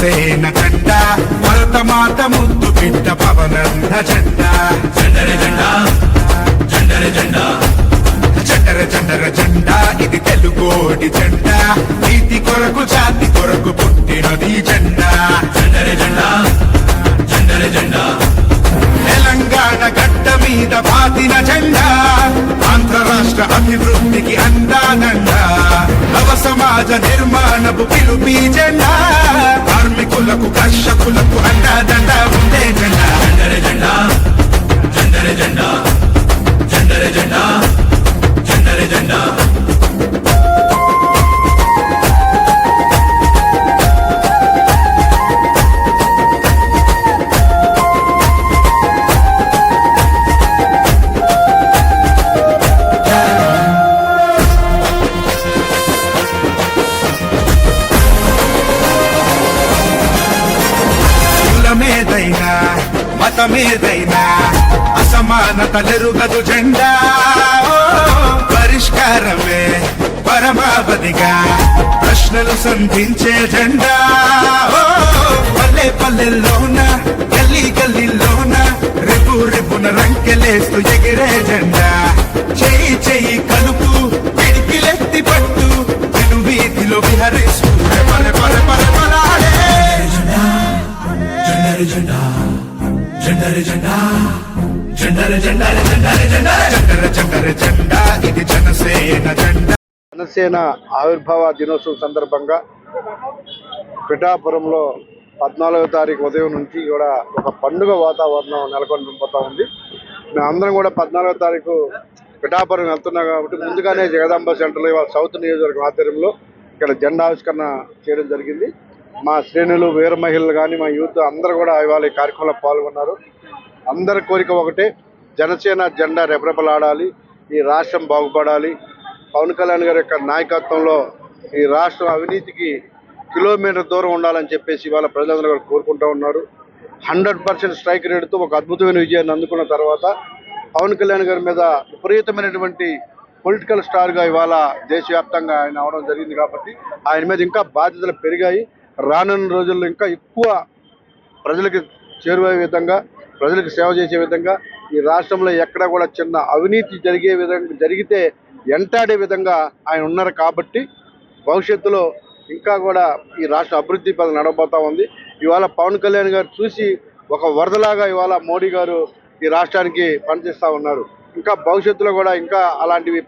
జనసేన జెండా భరతమాత ముద్దు బిడ్డ పవనన్న జెండా. జెండర జెండా జెండర జెండా. జెండర జెండర జెండా ఇది తెలుగోడి జెండా. నీతి కొరకు జాతి కొరకు పుట్టినది జెండా. జెండర జెండా జెండర జెండా. తెలంగాణ గడ్డ మీద బాతిన జెండా. ఆంధ్ర రాష్ట్ర అభివృద్ధికి అందానండ నవ సమాజ నిర్మాణపు పిలుపి జెండా. కర్షకులకు అండాదండ కులమేదైనా మతమేదైనా అసమానతలెరుగదు జెండా. పరిష్కారమే పరమావధిగా ప్రశ్నలు సంధించే జెండా. పల్లె పల్లెల్లోన గల్లీ గల్లీలోన రేపు రేపున రంకెలేస్తూ ఎగిరే జెండా. చెయ్యి చెయ్యి కలుపు పిడికిలెత్తి పట్టు తిను వీధిలో విహరిస్తూ జెండర జెండా జెండర జెండా జెండర జెండర జెండర జెండర జెండర జెండర జెండా ఇది జనసేన జెండా. జనసేన ఆవిర్భావ దినోత్సవం సందర్భంగా పిఠాపురంలో పద్నాలుగో తారీఖు ఉదయం నుంచి కూడా ఒక పండుగ వాతావరణం నెలకొల్పిపోతా ఉంది. మేమందరం కూడా పద్నాలుగో తారీఖు పిఠాపురం వెళ్తున్నాం కాబట్టి ముందుగానే జగదాంబ సెంటర్లో ఇవాళ సౌత్ నియోజకవర్గం ఆధ్వర్యంలో ఇక్కడ జెండా ఆవిష్కరణ చేయడం జరిగింది. మా శ్రేణులు వీర మహిళలు కానీ మా యూత్ అందరూ కూడా ఇవాళ ఈ కార్యక్రమంలో పాల్గొన్నారు. అందరి కోరిక ఒకటే జనసేన జెండా రెపరెపలాడాలి ఈ రాష్ట్రం బాగుపడాలి. పవన్ కళ్యాణ్ గారి యొక్క నాయకత్వంలో ఈ రాష్ట్రం అవినీతికి కిలోమీటర్ దూరం ఉండాలని చెప్పేసి ఇవాళ ప్రజలందరూ కూడా కోరుకుంటూ ఉన్నారు. హండ్రెడ్ పర్సెంట్ స్ట్రైక్ రేటుతో ఒక అద్భుతమైన విజయాన్ని అందుకున్న తర్వాత పవన్ కళ్యాణ్ గారి మీద విపరీతమైనటువంటి పొలిటికల్ స్టార్గా ఇవాళ దేశవ్యాప్తంగా ఆయన అవడం జరిగింది కాబట్టి ఆయన మీద ఇంకా బాధ్యతలు పెరిగాయి. రానున్న రోజుల్లో ఇంకా ఎక్కువ ప్రజలకు చేరువయ్యే విధంగా ప్రజలకు సేవ చేసే విధంగా ఈ రాష్ట్రంలో ఎక్కడ కూడా చిన్న అవినీతి జరిగే విధంగా జరిగితే ఎంటాడే విధంగా ఆయన ఉన్నారు కాబట్టి భవిష్యత్తులో ఇంకా కూడా ఈ రాష్ట్ర అభివృద్ధి పద నడవబోతా ఉంది. ఇవాళ పవన్ కళ్యాణ్ గారు చూసి ఒక వరదలాగా ఇవాళ మోడీ గారు ఈ రాష్ట్రానికి పనిచేస్తూ ఉన్నారు. ఇంకా భవిష్యత్తులో కూడా ఇంకా అలాంటివి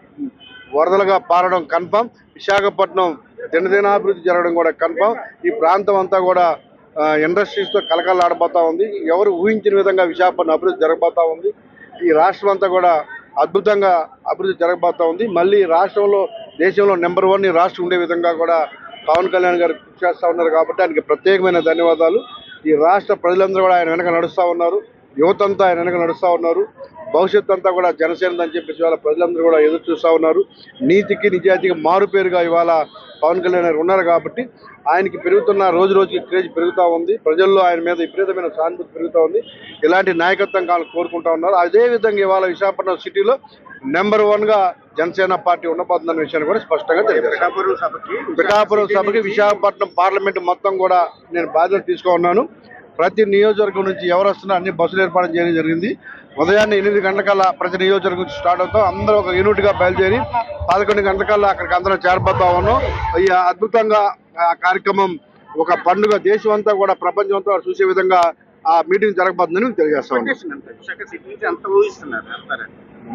వరదలుగా పారడం కన్ఫామ్ విశాఖపట్నం దినదినాభివృద్ధి జరగడం కూడా కన్ఫామ్. ఈ ప్రాంతం అంతా కూడా ఇండస్ట్రీస్తో కలకలాడబోతా ఉంది. ఎవరు ఊహించిన విధంగా విశాఖపట్నం అభివృద్ధి జరగబోతా ఉంది. ఈ రాష్ట్రం అంతా కూడా అద్భుతంగా అభివృద్ధి జరగబోతా ఉంది. మళ్ళీ రాష్ట్రంలో దేశంలో నెంబర్ వన్ రాష్ట్రం ఉండే విధంగా కూడా పవన్ కళ్యాణ్ గారు కృషి చేస్తూ ఉన్నారు కాబట్టి ఆయనకి ప్రత్యేకమైన ధన్యవాదాలు. ఈ రాష్ట్ర ప్రజలందరూ కూడా ఆయన వెనక నడుస్తూ ఉన్నారు. యువతంతా ఆయన వెనక నడుస్తూ ఉన్నారు. భవిష్యత్ అంతా కూడా జనసేన అని చెప్పేసి ఇవాళ ప్రజలందరూ కూడా ఎదురు చూస్తూ ఉన్నారు. నీతికి నిజాయితీకి మారు పేరుగా ఇవాళ పవన్ కళ్యాణ్ గారు ఉన్నారు కాబట్టి ఆయనకి పెరుగుతున్న రోజు రోజుకి క్రేజ్ పెరుగుతూ ఉంది. ప్రజల్లో ఆయన మీద విపరీతమైన సానుభూతి పెరుగుతూ ఉంది. ఇలాంటి నాయకత్వం కావాలని కోరుకుంటా ఉన్నారు. అదే విధంగా ఇవాళ విశాఖపట్నం సిటీలో నెంబర్ వన్గా జనసేన పార్టీ ఉండబోతుందన్న విషయాన్ని కూడా స్పష్టంగా తెలియజేశారు. పిఠాపురం సభకి విశాఖపట్నం పార్లమెంట్ మొత్తం కూడా నేను బాధ్యత తీసుకో ఉన్నాను ప్రతి నియోజకవర్గం నుంచి ఎవరు వస్తున్నా అన్ని బస్సులు ఏర్పాటు చేయడం జరిగింది. ఉదయాన్నే ఎనిమిది గంటలకల్లా ప్రతి నియోజకవర్గం నుంచి స్టార్ట్ అవుతాం. అందరూ ఒక యూనిట్గా బయలుదేరి పదకొండు గంటలకల్లా అక్కడికి అందరం చేరబోతా ఉన్నాం. ఈ అద్భుతంగా ఆ కార్యక్రమం ఒక పండుగ దేశం అంతా కూడా ప్రపంచం అంతా చూసే విధంగా ఆ మీటింగ్ జరగబోతుందని తెలియజేస్తా ఉన్నాం.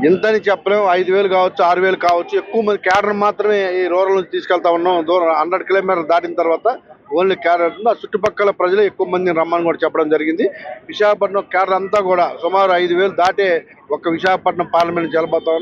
ఎంతని చెప్పలేం ఐదు వేలు కావచ్చు ఆరు వేలు కావచ్చు. ఎక్కువ మంది క్యాడర్ మాత్రమే ఈ రూరల్ నుంచి తీసుకెళ్తా ఉన్నాం. దూరం హండ్రెడ్ కిలోమీటర్లు దాటిన తర్వాత ఓన్లీ క్యాడర్ ఉంటుంది ఆ చుట్టుపక్కల ప్రజలు ఎక్కువ మందిని రమ్మని కూడా చెప్పడం జరిగింది. విశాఖపట్నం క్యాడర్ అంతా కూడా సుమారు ఐదు వేలు దాటే ఒక విశాఖపట్నం పార్లమెంట్ జలబోతా